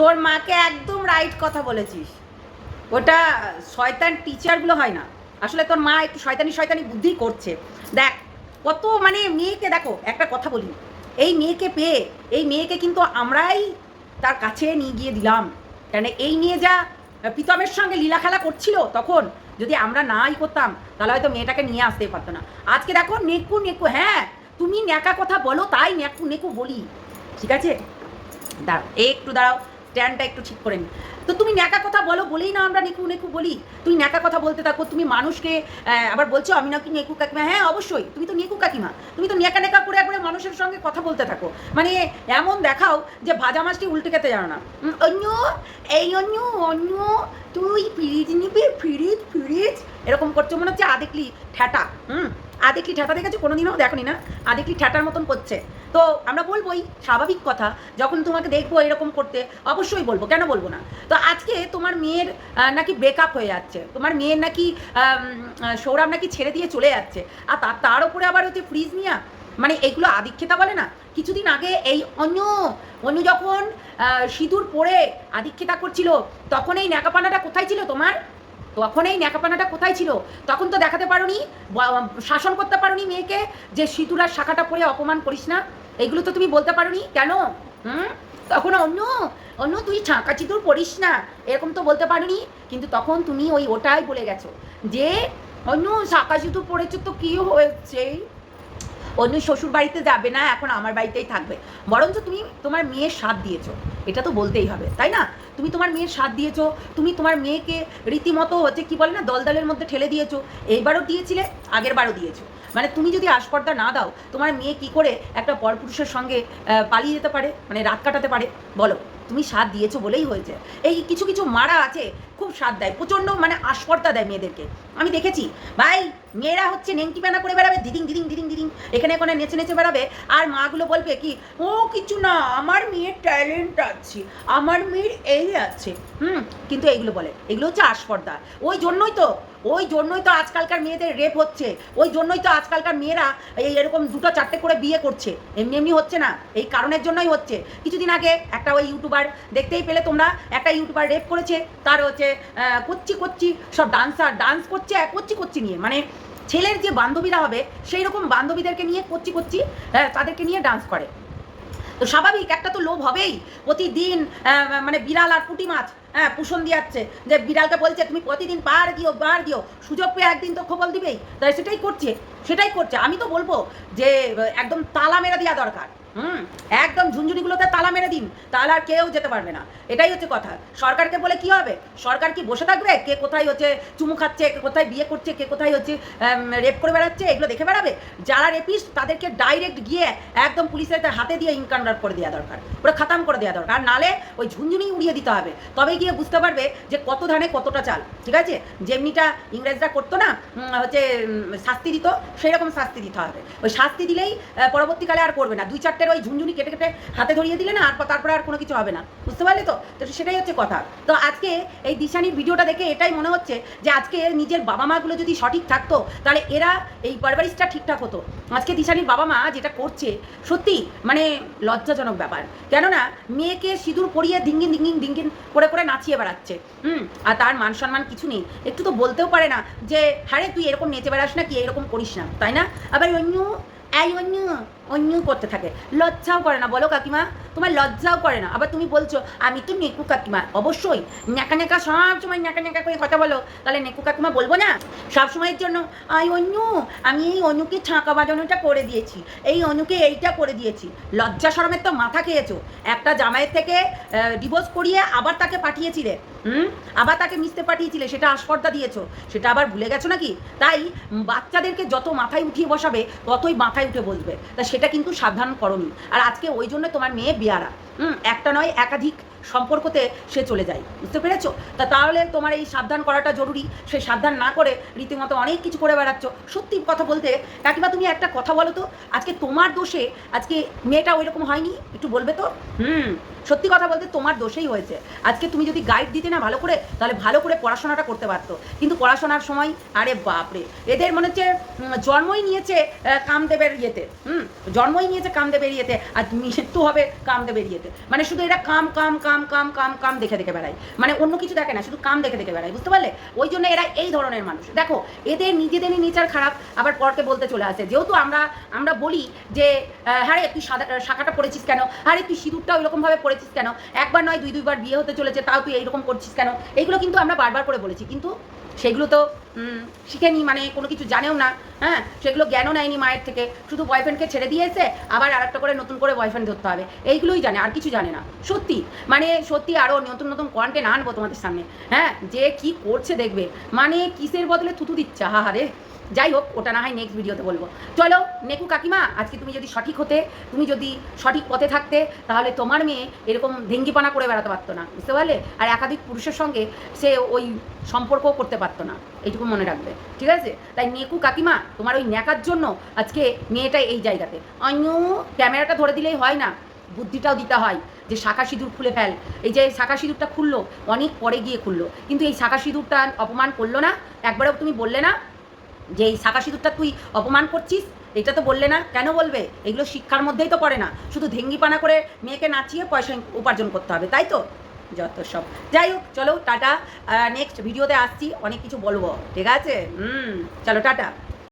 তোর মাকে একদম রাইট কথা বলেছিস। ওটা শয়তান টিচারগুলো হয় না। আসলে তোর মা একটু শয়তানি শয়তানি বুদ্ধি করছে। দেখ, কত মানে মেয়েকে দেখো, একটা কথা বলি। এই মেয়েকে পেয়ে, এই মেয়েকে কিন্তু আমরাই তার কাছে নিয়ে গিয়ে দিলাম। কেন এই নিয়ে যা প্রীতমের সঙ্গে লীলা খেলা করছিল তখন, যদি আমরা নাই করতাম, তাহলে হয়তো মেয়েটাকে নিয়ে আসতেই পারতো না। আজকে দেখো, নেকু নেকু হ্যাঁ তুমি ন্যাকা কথা বলো, তাই নেকু নেকু বলি। ঠিক আছে? দাঁড়াও একটু দাঁড়াও। স্ট্যান্ডটা একটু ঠিক করে নি। তো তুমি ন্যাকা কথা বলো, বলেই না আমরা নেকু নেকু বলি। তুমি ন্যাকা কথা বলতে থাকো, তুমি মানুষকে আবার বলছো আমি নাকি নেকু কাকিমা। হ্যাঁ অবশ্যই, তুমি তো নেকু কাকিমা। তুমি তো নেকা নেকা করে একবারে মানুষের সঙ্গে কথা বলতে থাকো। মানে এমন দেখাও যে ভাজা মাছটি উল্টে খেতে জানো না। অন্য, এই অন্য অন্য, তুই ফ্রিজ নিবি, ফ্রিজ ফ্রিজ। এরকম করছ, মনে হচ্ছে আদেকলি ঠ্যাটা হুম, আদেকলি ঠ্যাটা দেখেছ? কোনোদিনও দেখনি না? আদেকলি ঠ্যাটার মতন করছে। তো আমরা বলবোই, স্বাভাবিক কথা, যখন তোমাকে দেখব এরকম করতে, অবশ্যই বলব, কেন বলব না? তো আজকে তোমার মেয়ের নাকি ব্রেকআপ হয়ে যাচ্ছে, তোমার মেয়ের নাকি সৌরভ নাকি ছেড়ে দিয়ে চলে যাচ্ছে, আর তার তার উপরে আবার হচ্ছে ফ্রিজ নিয়া মানে এগুলো আদিক্ষেতা বলে না? কিছুদিন আগে এই অন্য অন্য যখন সিঁদুর পরে আদিক্ষেতা করছিল, তখন এই ন্যাকাপানাটা কোথায় ছিল তোমার? তখন এই ন্যাকাপানাটা কোথায় ছিল? তখন তো দেখাতে পারোনি শাসন করতে পারোনি মেয়েকে যে সিঁতুরার শাখাটা পরে অপমান করিস না। এগুলো তো তুমি বলতে পারোনি। কেন? হুম? তখন অন্য অন্য তুই ছাঁকা চিতুর পড়িস না। এরকম তো বলতে পারোনি। কিন্তু তখন তুমি ওই ওটাই বলে গেছো যে, অন্য ছাঁকা চিতুর পড়েছো তো কী হয়েছে? অন্য শ্বশুর বাড়িতে যাবে না, এখন আমার বাড়িতেই থাকবে। বরঞ্চ তুমি তোমার মেয়ের সাথ দিয়েছ। এটা তো বলতেই হবে, তাই না? তুমি তোমার মেয়ের সাথ দিয়েছ, তুমি তোমার মেয়েকে রীতিমতো হচ্ছে কি বলে না, দলদলের মধ্যে ঠেলে দিয়েছ। এইবারও দিয়েছিলে আগের বারও দিয়েছ। মানে তুমি যদি আস্পর্দা না দাও, তোমার মেয়ে কি করে একটা পরপুরুষের সঙ্গে পালিয়ে যেতে পারে? মানে রাত কাটাতে পারে? বলো। তুমি সাথ দিয়েছ বলেই হয়েছে। এই কিছু কিছু মারা আছে, খুব সাথ দেয়। প্রচণ্ড মানে আস্পর্দা দেয় মেয়েদেরকে। আমি দেখেছি। ভাই, মেয়েরা হচ্ছে নেংটি পেনা করে বেড়াবে, দিদিং দিদিং দিদিং দিদিং। এখানে ওখানে নেচে নেচে বেড়াবে। আর মাগুলো বলবে কি, ও, কিছু না, আমার মেয়ের ট্যালেন্ট আছে, আমার মেয়ের এই আছে। হুম, কিন্তু এইগুলো বলে। এগুলো হচ্ছে আস্পর্দা। ওই জন্যই তো ওই জন্যই তো আজকালকার মেয়েদের রেপ হচ্ছে। ওই জন্যই তো আজকালকার মেয়েরা এই এরকম দুটো চারটে করে বিয়ে করছে। এমনি এমনি হচ্ছে না, এই কারণের জন্যই হচ্ছে। কিছুদিন আগে একটা ওই ইউটিউবার দেখতেই পেলে তোমরা, একটা ইউটিউবার রেপ করেছে। তার হচ্ছে কচ্ছি কচ্ছি সব ডান্সার ডান্স করছে কচ্ছি কচ্ছি নিয়ে। মানে ছেলের যে বান্ধবীরা হবে সেই রকম বান্ধবীদেরকে নিয়ে কচ্ছি কচ্ছি তাদেরকে নিয়ে ডান্স করে। তো স্বাভাবিক, একটা তো লোভ হবেই। প্রতিদিন মানে বিড়াল আর পুঁটি মাছ। হ্যাঁ পুষণ দিয়াচ্ছে। যে বিড়ালকে বলছে, তুমি প্রতিদিন পার দিও, বার দিও। সুযোগ পেয়ে একদিন তো খবল দিবেই। তাই সেটাই করছে সেটাই করছে। আমি তো বলব যে, একদম তালা মেরা দেওয়া দরকার। হুম, একদম ঝুনঝুনিগুলোতে তালা মেরে দিন, তাহলে আর কেউ যেতে পারবে না। এটাই হচ্ছে কথা। সরকারকে বলে কি হবে? সরকার কি বসে থাকবে? কে কোথায় হচ্ছে চুমু খাচ্ছে, কে কোথায় বিয়ে করছে, কে কোথায় হচ্ছে রেপ করে বেড়াচ্ছে, এগুলো দেখে বেড়াবে? যারা রেপিস্ট তাদেরকে ডাইরেক্ট গিয়ে একদম পুলিশের হাতে দিয়ে ইনকাউন্টার করে দেওয়া দরকার। পুরো খাতাম করে দেওয়া দরকার। নালে ওই ঝুনঝুনি উড়িয়ে দিতে হবে। তবেই গিয়ে বুঝতে পারবে যে কত ধানে কতটা চাল, ঠিক আছে? যেমনিটা ইংরেজরা করতো না হচ্ছে শাস্তি দিত সেই রকম শাস্তি দিতে হবে। ওই শাস্তি দিলেই পরবর্তীকালে আর করবে না। দুই চারটের ওই ঝুনঝুনি কেটে কেটে হাতে ধরিয়ে দিলে না আর তারপরে আর কোনো কিছু হবে না। বুঝতে পারলে তো? তো সেটাই হচ্ছে কথা। তো আজকে এই দিশানির ভিডিওটা দেখে এটাই মনে হচ্ছে যে আজকে নিজের বাবা মাগুলো যদি সঠিক থাকতো, তাহলে এরা এই পারভারিশটা ঠিকঠাক হতো। আজকে দিশানির বাবা মা যেটা করছে, সত্যি মানে লজ্জাজনক ব্যাপার। কেননা মেয়েকে সিঁদুর পরিয়ে দিঙ্গিন দিঙ্গিন দিঙ্গিন করে করে নাচিয়ে বেড়াচ্ছে। হুম, আর তার মান সম্মান কিছু নেই। একটু তো বলতেও পারে না যে হারে তুই এরকম নেচে বেড়াস না কি? এরকম করিস না। তাই না? আবার অন্য এই অন্য অন্য করতে থাকে। লজ্জাও করে না। বলো কাকিমা, তোমার লজ্জাও করে না। আবার তুমি বলছো, আমি তো নেকু কাকিমা। অবশ্যই। ন্যাকা ন্যাকা সবসময় ন্যাকা ন্যাকা করে কথা বলো। তাহলে নেকু কাকিমা বলব না? সব সময়ের জন্য, আই অন্য, আমি এই অনুকে ছাঁকা বাজানোটা করে দিয়েছি। এই অনুকে এইটা করে দিয়েছি। লজ্জা শরমের তো মাথা খেয়েছো। একটা জামাইয়ের থেকে ডিভোর্স করিয়ে আবার তাকে পাঠিয়েছিলে। হুম? আবার তাকে মিশতে পাঠিয়েছিলে, সেটা আস্পর্দা দিয়েছ। সেটা আবার ভুলে গেছো নাকি? তাই বাচ্চাদেরকে যত মাথায় উঠিয়ে বসাবে, ততই মাথায় উঠে বসবে। তা সেটা কিন্তু সাবধান করনি। আর আজকে ওই জন্য তোমার মেয়ে বিয়ারা। হুম? একটা নয়, একাধিক সম্পর্কতে সে চলে যায়। বুঝতে পেরেছ? তা তাহলে তোমার এই সাবধান করাটা জরুরি। সে সাবধান না করে রীতিমতো অনেক কিছু করে বেড়াচ্ছ। সত্যি কথা বলতে, কাকিমা তুমি একটা কথা বলো তো, আজকে তোমার দোষে, আজকে মেয়েটা ওই রকম হয়নি? একটু বলবে তো? হুম, সত্যি কথা বলতে তোমার দোষেই হয়েছে। আজকে তুমি যদি গাইড দিতে না ভালো করে, তাহলে ভালো করে পড়াশোনাটা করতে পারতো। কিন্তু পড়াশোনার সময়, আরে বাপরে! এদের মনে হচ্ছে জন্মই নিয়েছে কামদেবের ইয়েতে। হুম, জন্মই নিয়েছে কামদেবের ইয়েতে, আর মৃত্যু হবে কামদেবের ইয়েতে। মানে শুধু এরা কাম কাম কাম কাম কাম কাম কাম দেখে দেখে বেড়ায়। মানে অন্য কিছু দেখে না, শুধু কাম দেখে দেখে বেড়ায়, বুঝতে পারলে? ওই জন্য এরা এই ধরনের মানুষ। দেখো, এদের নিজেদেরই নেচার খারাপ, আবার পরকে বলতে চলে আসে। যেহেতু আমরা আমরা বলি যে হ্যাঁ তুই সাদা, শাখাটা পড়েছিস কেন? আরে তুই সিঁদুরটা ওইরকমভাবে পড়েছিস কেন? একবার নয়, দুই, দুইবার বিয়ে হতে চলেছে, তাও তুই এইরকম করছিস কেন? এইগুলো কিন্তু আমরা বারবার করে বলেছি। কিন্তু সেগুলো তো শিখেনি মানে কোনো কিছু জানেও না হ্যাঁ? সেগুলো জ্ঞানও নেয়নি মায়ের থেকে। শুধু বয়ফ্রেন্ডকে ছেড়ে দিয়েছে, আবার আর একটা করে নতুন করে বয়ফ্রেন্ড ধরতে হবে। এইগুলোই জানে, আর কিছু জানে না। সত্যি মানে সত্যি আরও নতুন নতুন কন্টেন্ট আনব তোমাদের সামনে। হ্যাঁ যে কি করছে দেখবে। মানে কিসের বদলে থুতু দিচ্ছে? হা হারে যাই হোক ওটা না হয় নেক্সট ভিডিওতে বলব। চলো, নেকু কাকিমা, আজকে তুমি যদি সঠিক হতে, তুমি যদি সঠিক পথে থাকতে, তাহলে তোমার মেয়ে এরকম ভেঙ্গিপানা করে বেড়াতে পারতো না, বুঝতে পারলে? আর একাধিক পুরুষের সঙ্গে সে ওই সম্পর্কও করতে পারতো না, এইটুকু মনে রাখবে, ঠিক আছে? তাই নেকু কাকিমা, তোমার ওই ন্যাকার জন্য আজকে মেয়েটা এই জায়গাতে। অন্য ক্যামেরাটা ধরে দিলেই হয় না, বুদ্ধিটাও দিতে হয় যে শাখা সিঁদুর খুলে ফেল। এই যে শাখা সিঁদুরটা খুললো, অনেক পরে গিয়ে খুললো। কিন্তু এই শাখা সিঁদুরটা অপমান করল না, একবারও তুমি বললে না যে এই শাখা সিঁদুরটা তুই অপমান করছিস, এটা তো বললে না, কেন বলবে? এগুলো শিক্ষার মধ্যেই তো পড়ে না। শুধু ধেঙ্গিপানা করে মেয়েকে নাচিয়ে পয়সা উপার্জন করতে হবে, তাই তো? যত সব। যাই হোক, চলো, টাটা। নেক্সট ভিডিওতে আসছি, অনেক কিছু বলব, ঠিক আছে? হুম, চলো, টাটা।